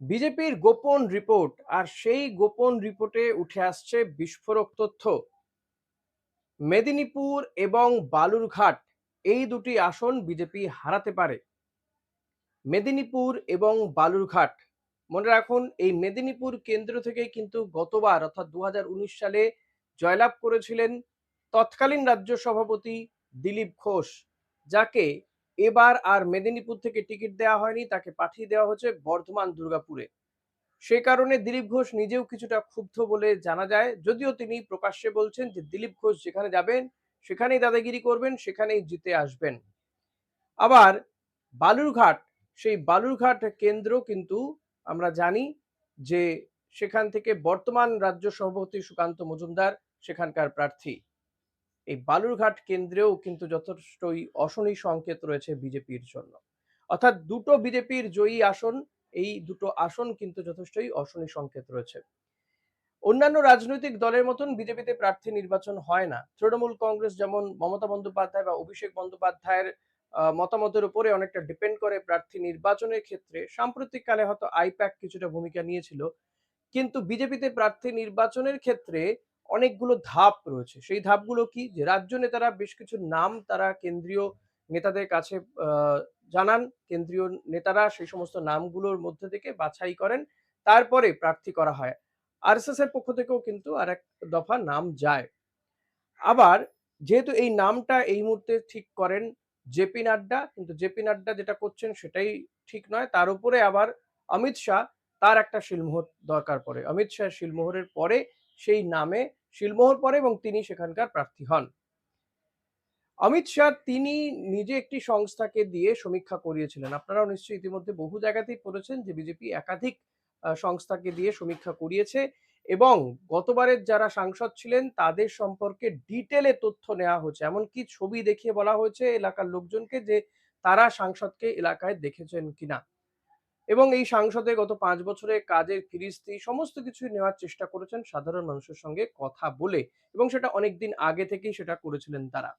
বিজেপির গোপন রিপোর্ট আর সেই গোপন রিপোর্টে উঠে আসছে বিস্ফোরক তথ্য। মেদিনীপুর এবং বালুরঘাট এই দুটি আসন বিজেপি হারাতে পারে। মেদিনীপুর এবং বালুরঘাট, মনে রাখুন এই মেদিনীপুর কেন্দ্র থেকে কিন্তু গতবার অর্থাৎ দু হাজার উনিশ সালে জয়লাভ করেছিলেন তৎকালীন রাজ্য সভাপতি দিলীপ ঘোষ, যাকে এবার আর মেদিনীপুর থেকে টিকিট দেওয়া হয়নি, তাকে পাঠিয়ে দেওয়া হচ্ছে বর্ধমান দুর্গাপুরে। সে কারণে দিলীপ ঘোষ নিজেও কিছুটা ক্ষুব্ধ বলে জানা যায়। যদিও তিনি প্রকাশ্যে বলছেন যে দিলীপ ঘোষ যেখানে যাবেন, সেখানেই দাদাগিরি করবেন, সেখানেই জিতে আসবেন। আবার বালুরঘাট, সেই বালুরঘাট কেন্দ্র কিন্তু আমরা জানি যে সেখান থেকে বর্তমান রাজ্য সভাপতি সুকান্ত মজুমদার সেখানকার প্রার্থী। এই বালুরঘাট কেন্দ্রেও কিন্তু যথেষ্টই অশনি সংকেত রয়েছে বিজেপির জন্য। অর্থাৎ দুটো বিজেপির জয়ী আসন, এই দুটো আসন কিন্তু যথেষ্টই অশনি সংকেত রয়েছে। অন্যান্য রাজনৈতিক দলের মতন বিজেপিতে প্রার্থী নির্বাচন হয় না। তৃণমূল কংগ্রেস যেমন মমতা বন্দ্যোপাধ্যায় বা অভিষেক বন্দ্যোপাধ্যায়ের মতামতের উপরে অনেকটা ডিপেন্ড করে প্রার্থী নির্বাচনের ক্ষেত্রে সাম্প্রতিককালে হয়তো আইপ্যাক কিছুটা ভূমিকা নিয়েছিল। কিন্তু বিজেপিতে প্রার্থী নির্বাচনের ক্ষেত্রে অনেকগুলো ধাপ রয়েছে। সেই ধাপগুলো কি? যে রাজ্য নেতারা বেশ কিছু নাম তারা কেন্দ্রীয় নেতাদের কাছে জানান। কেন্দ্রীয় নেতারা সেই সমস্ত নামগুলোর মধ্যে থেকে বাছাই করেন। তারপরে প্রার্থী করা হয়। আরএসএস এর পক্ষ থেকেও কিন্তু আর এক দফা নাম যায়। আবার যেহেতু এই নামটা এই মুহূর্তে ঠিক করেন জেপি নাড্ডা, কিন্তু জেপি নাড্ডা যেটা করছেন সেটাই ঠিক নয়। তার উপরে আবার অমিত শাহ, তার একটা শিলমোহর দরকার পড়ে। অমিত শাহ শিলমোহরের পরে সেই নামে শিলমোহর পড়ে এবং তিনি সেখানকার প্রার্থী হন। অমিত শাহ তিনি নিজে একটি সংস্থাকে দিয়ে সমীক্ষা করিয়েছিলেন। আপনারাও নিশ্চয়ই ইতিমধ্যে বহু জায়গাতেই পড়েছেন যে বিজেপি একাধিক সংস্থাকে দিয়ে সমীক্ষা করিয়েছে এবং গতবারের যারা সাংসদ ছিলেন তাদের সম্পর্কে ডিটেলে তথ্য নেওয়া হয়েছে। এমনকি ছবি দেখিয়ে বলা হয়েছে এলাকার লোকজনকে যে তারা সাংসদকে এলাকায় দেখেছেন কিনা। এবং এই সাংসদে গত পাঁচ বছরে কাজের ফিরিস্তি সমস্ত কিছু নেওয়ার চেষ্টা করেছেন সাধারণ মানুষের সঙ্গে কথা বলে এবং সেটা অনেকদিন আগে থেকেই সেটা করেছিলেন তারা।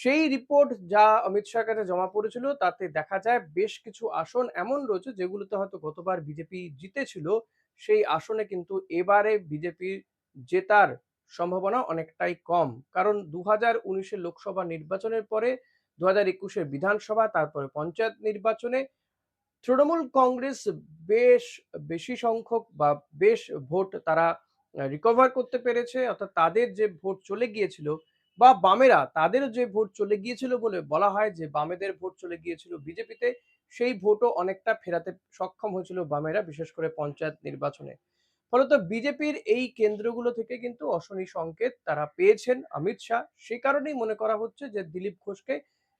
সেই রিপোর্ট যা অমিত শাহের কাছে জমা পড়েছিল তাতে দেখা যায় বেশ কিছু আসন এমন রয়েছে যেগুলোতে হয়তো গতবার বিজেপি জিতেছিল, সেই আসনে কিন্তু এবারে বিজেপির জেতার সম্ভাবনা অনেকটাই কম। কারণ দু হাজার লোকসভা নির্বাচনের পরে দু হাজার একুশের বিধানসভা, তারপরে পঞ্চায়েত নির্বাচনে তৃণমূল কংগ্রেস বেশ, বেশি সংখ্যক বা বেশ ভোট তারা রিকভার করতে পেরেছে। অর্থাৎ তাদের যে ভোট চলে গিয়েছিল বা বামেরা তাদেরও যে ভোট চলে গিয়েছিল বলে বলা হয় যে বামেদের ভোট চলে গিয়েছিল বিজেপিতে, সেই ভোটও অনেকটা ফেরাতে সক্ষম হয়েছিল বামেরা, বিশেষ করে পঞ্চায়েত নির্বাচনে। ফলত বিজেপির এই কেন্দ্রগুলো থেকে কিন্তু অশনি সংকেত তারা পেয়েছেন। অমিত শাহ, সে কারণেই মনে করা হচ্ছে যে দিলীপ ঘোষকে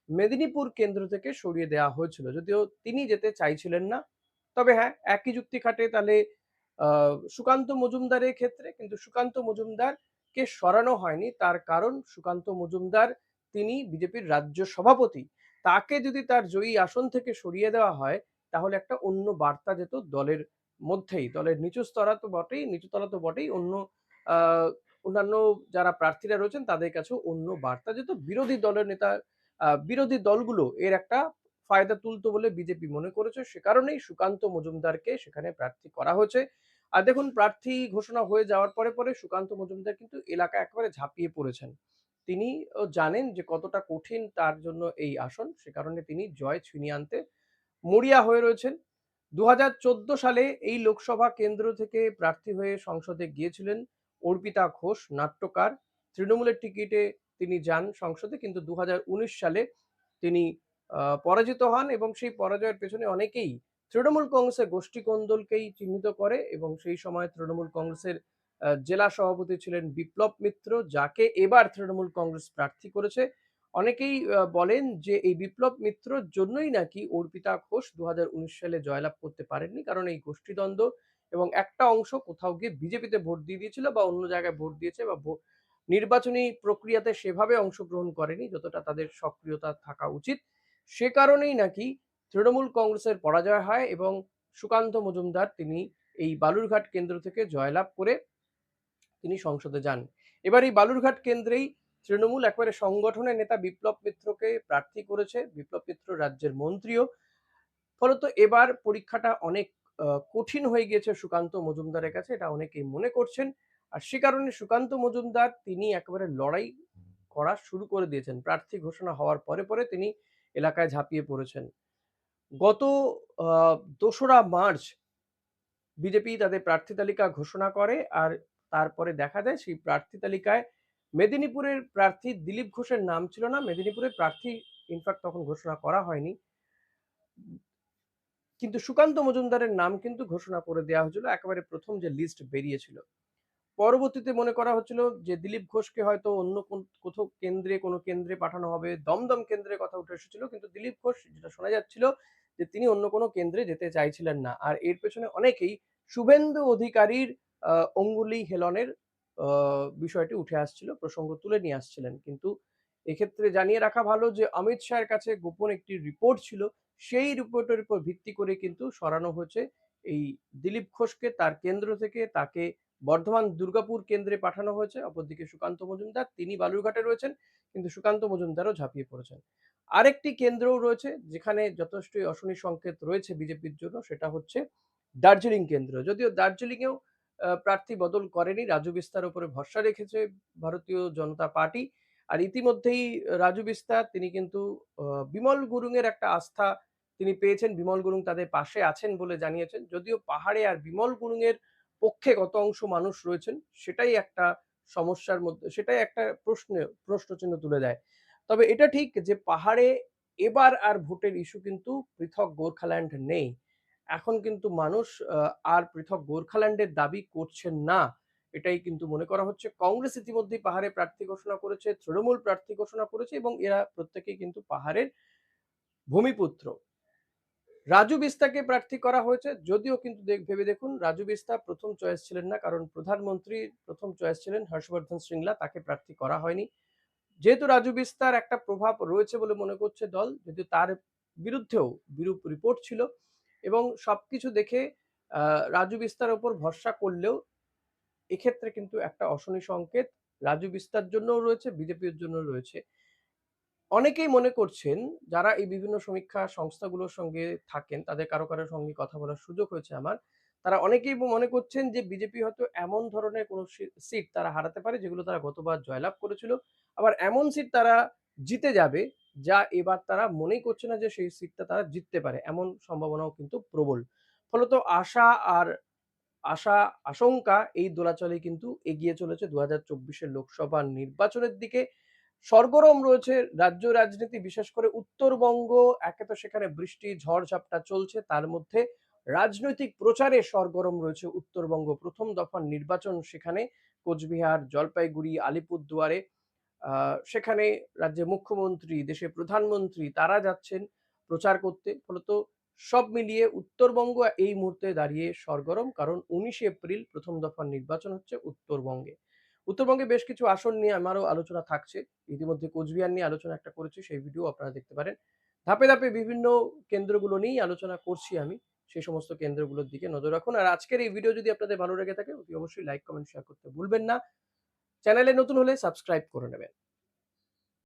মেদিনীপুর কেন্দ্র থেকে সরিয়ে দেওয়া হয়েছিল। যদিও তিনি যেতে চাইছিলেন না, তবে হ্যাঁ একই যুক্তি খাটে তাহলে সুকান্ত মজুমদারের ক্ষেত্রে, কিন্তু সুকান্ত মজুমদার কে সরানো হয়নি। তার কারণ, সুকান্ত মজুমদার তিনি বিজেপির রাজ্য সভাপতি। তাকে যদি তার জয়ী আসন থেকে সরিয়ে দেওয়া হয়, তাহলে একটা অন্য বার্তা যেত দলের মধ্যেই। দলের নিচু স্তরা তো বটেই নিচুতলা তো বটেই, অন্য অন্যান্য যারা প্রার্থীরা রয়েছেন, তাদের কাছেও অন্য বার্তা যেত। বিরোধী দলের নেতা বিরোধী দলগুলো এর একটা ফায়দা তুলতো বলে বিজেপি মনে করেছে। সে কারণেই সুকান্ত মজুমদারকে সেখানে প্রার্থী করা হয়েছে। আর দেখুন, প্রার্থী ঘোষণা হয়ে যাওয়ার পরে পরে সুকান্ত মজুমদার কিন্তু এলাকা একেবারে ঝাঁপিয়ে পড়েছেন। তিনি জানেন যে কতটা কঠিন তার জন্য এই আসন, সে কারণে তিনি জয় ছিনিয়ে আনতে মরিয়া হয়ে রয়েছেন। দু হাজার চোদ্দ সালে এই লোকসভা কেন্দ্র থেকে প্রার্থী হয়ে সংসদে গিয়েছিলেন অর্পিতা ঘোষ, নাট্যকার। তৃণমূলের টিকিটে তিনি যান সংসদে, কিন্তু দু হাজার উনিশ সালে তিনি পরাজিত হন এবং সেই পরাজয়ের পেছনে অনেকেই তৃণমূল কংগ্রেসের গোষ্ঠী কোন্দলকেই চিহ্নিত করে এবং সেই সময় তৃণমূল কংগ্রেসের জেলা সভাপতি ছিলেন বিপ্লব মিত্র, যাকে এবার তৃণমূল কংগ্রেস প্রার্থী করেছে। অনেকেই বলেন যে এই বিপ্লব মিত্রর জন্যই নাকি অর্পিতা ঘোষ দু হাজার উনিশ সালে জয়লাভ করতে পারেননি, কারণ এই গোষ্ঠীদ্বন্দ্ব এবং একটা অংশ কোথাও গিয়ে বিজেপিতে ভোট দিয়ে দিয়েছিল বা অন্য জায়গায় ভোট দিয়েছে বা নির্বাচনী প্রক্রিয়াতে সেভাবে অংশগ্রহণ করেনি যতটা তাদের সক্রিয়তা থাকা উচিত। সে কারণেই নাকি তৃণমূল কংগ্রেসের পরাজয় হয় এবং সুকান্ত মজুমদার তিনি এই বালুরঘাট কেন্দ্র থেকে জয়লাভ করে তিনি সংসদে যান। এবার এই বালুরঘাট কেন্দ্রেই তৃণমূল একবারে সংগঠনের নেতা বিপ্লব মিত্রকে প্রার্থী করেছে। বিপ্লব মিত্র রাজ্যের মন্ত্রীও। ফলত এবার পরীক্ষাটা অনেক কঠিন হয়ে গিয়েছে সুকান্ত মজুমদারের কাছে। এটা অনেকেই মনে করছেন। আর সে কারণে সুকান্ত মজুমদার তিনি একেবারে লড়াই করা শুরু করে দিয়েছেন। প্রার্থী ঘোষণা হওয়ার পরে পরে তিনি এলাকায় ঝাঁপিয়ে পড়েছেন। গত দোসরা মার্চ বিজেপি তাদের প্রার্থী তালিকা ঘোষণা করে আর তারপরে দেখা যায় সেই প্রার্থী তালিকায় মেদিনীপুরের প্রার্থী দিলীপ ঘোষের নাম ছিল না। মেদিনীপুরের প্রার্থী ইনফ্যাক্ট তখন ঘোষণা করা হয়নি। কিন্তু সুকান্ত মজুমদারের নাম কিন্তু ঘোষণা করে দেওয়া হয়েছিল। একেবারে প্রথম যে লিস্ট বেরিয়েছিল। পরবর্তীতে মনে করা হচ্ছিল যে দিলীপ ঘোষকে হয়তো অন্য কোন- কোথাও কেন্দ্রে, কোনো কেন্দ্রে পাঠানো হবে, দমদম কেন্দ্রে কথা উঠে এসেছিল, কিন্তু দিলীপ ঘোষ যেটা শোনা যাচ্ছিল যে তিনি অন্য কোনো কেন্দ্রে যেতে চাইছিলেন না। আর এর পেছনে অনেকেই শুভেন্দু অধিকারীর অঙ্গুলি হেলনের বিষয়টি উঠে আসছিল, প্রসঙ্গ তুলে নিয়ে আসছিলেন। কিন্তু এক্ষেত্রে জানিয়ে রাখা ভালো যে অমিত শাহের কাছে গোপন একটি রিপোর্ট ছিল, সেই রিপোর্টের উপর ভিত্তি করে কিন্তু সরানো হয়েছে এই দিলীপ ঘোষকে তার কেন্দ্র থেকে তাকে বর্ধমান দুর্গাপুর কেন্দ্রে পাঠানো হয়েছে। অপরদিকে সুকান্ত মজুমদার, তিনি বালুরঘাটে রয়েছেন, কিন্তু সুকান্ত মজুমদারও ঝাঁপিয়ে পড়েছেন। আরেকটি কেন্দ্রও রয়েছে, যেখানে যথেষ্টই অশনি সংকেত রয়েছে বিজেপির জন্য, সেটা হচ্ছে দার্জিলিং কেন্দ্র। যদিও দার্জিলিংয়েও প্রার্থী বদল করেনি, রাজু বিস্তার উপরে ভরসা রেখেছে ভারতীয় জনতা পার্টি। আর ইতিমধ্যেই, রাজু বিস্তার, তিনি কিন্তু বিমল গুরুংয়ের একটা আস্থা তিনি পেয়েছেন। বিমল গুরুং তাদের পাশে আছেন বলে জানিয়েছেন। যদিও পাহাড়ে আর বিমল গুরুংয়ের পক্ষে কত অংশ মানুষ রয়েছেন, সেটাই একটা সমস্যার মধ্যে, সেটাই একটা প্রশ্ন, প্রশ্নচিহ্ন তুলে দেয়। তবে এটা ঠিক যে পাহাড়ে এবার আর ভোটের ইস্যু কিন্তু পৃথক গোর্খাল্যান্ড নেই। এখন কিন্তু মানুষ আর পৃথক গোর্খাল্যান্ডের দাবি করছেন না, এটাই কিন্তু মনে করা হচ্ছে। কংগ্রেস ইতিমধ্যেই পাহাড়ে প্রার্থী ঘোষণা করেছে, তৃণমূল প্রার্থী ঘোষণা করেছে এবং এরা প্রত্যেকেই কিন্তু পাহাড়ের ভূমিপুত্র। রাজু বিস্তাকে প্রার্থী করা হয়েছে, যদিও কিন্তু ভেবে দেখুন, রাজু বিস্তা প্রথম চয়েস ছিলেন না, কারণ প্রধানমন্ত্রী প্রথম চয়েস ছিলেন হর্ষবর্ধন শ্রিংলা তাকে প্রার্থী করা হয়নি। যেহেতু রাজু বিস্তার একটা প্রভাব রয়েছে বলে মনে করছে দল, যদিও তার বিরুদ্ধেও বিরূপ রিপোর্ট ছিল এবং সবকিছু দেখে রাজু বিস্তার ওপর ভরসা করলেও এক্ষেত্রে কিন্তু একটা অশনি সংকেত রাজু বিস্তার জন্যও রয়েছে, বিজেপির জন্য রয়েছে। অনেকেই মনে করছেন, যারা এই বিভিন্ন সমীক্ষা সংস্থাগুলোর সঙ্গে থাকেন, তাদের কারও কারোর সঙ্গে কথা বলার সুযোগ হয়েছে আমার, তারা অনেকেই মনে করছেন যে বিজেপি হয়তো এমন ধরনের কোনো সিট তারা হারাতে পারে যেগুলো তারা গতবার জয়লাভ করেছিল। আবার এমন সিট তারা জিতে যাবে যা এবার তারা মনেই করছে না যে সেই সিটটা তারা জিততে পারে, এমন সম্ভাবনাও কিন্তু প্রবল। ফলত আশা আর আশা আশঙ্কা এই দোলাচলে কিন্তু এগিয়ে চলেছে। দু হাজার লোকসভা নির্বাচনের দিকে সরগরম রয়েছে রাজ্য রাজনীতি, বিশেষ করে উত্তরবঙ্গ। একে তো সেখানে বৃষ্টি ঝড়ঝাপটা চলছে, তার মধ্যে রাজনৈতিক প্রচারে সরগরম রয়েছে উত্তরবঙ্গ। প্রথম দফার নির্বাচন সেখানে কোচবিহার, জলপাইগুড়ি, আলিপুরদুয়ারে সেখানে রাজ্যের মুখ্যমন্ত্রী, দেশের প্রধানমন্ত্রী তারা যাচ্ছেন প্রচার করতে। ফলত সব মিলিয়ে উত্তরবঙ্গ এই মুহূর্তে দাঁড়িয়ে সরগরম, কারণ উনিশে এপ্রিল প্রথম দফার নির্বাচন হচ্ছে উত্তরবঙ্গে। উত্তরবঙ্গে বেশ কিছু আসন নিয়ে আমারও আলোচনা থাকছে। ইতিমধ্যে কোচবিহার নিয়ে আলোচনা একটা করেছি, সেই ভিডিও আপনারা দেখতে পারেন। ধাপে ধাপে বিভিন্ন কেন্দ্রগুলো নিয়েই আলোচনা করছি আমি সেই সমস্ত কেন্দ্রগুলোর দিকে নজর রাখুন। আর আজকের এই ভিডিও যদি আপনাদের ভালো লেগে থাকে, অতি অবশ্যই লাইক, কমেন্ট, শেয়ার করতে ভুলবেন না। চ্যানেলে নতুন হলে সাবস্ক্রাইব করে নেবেন।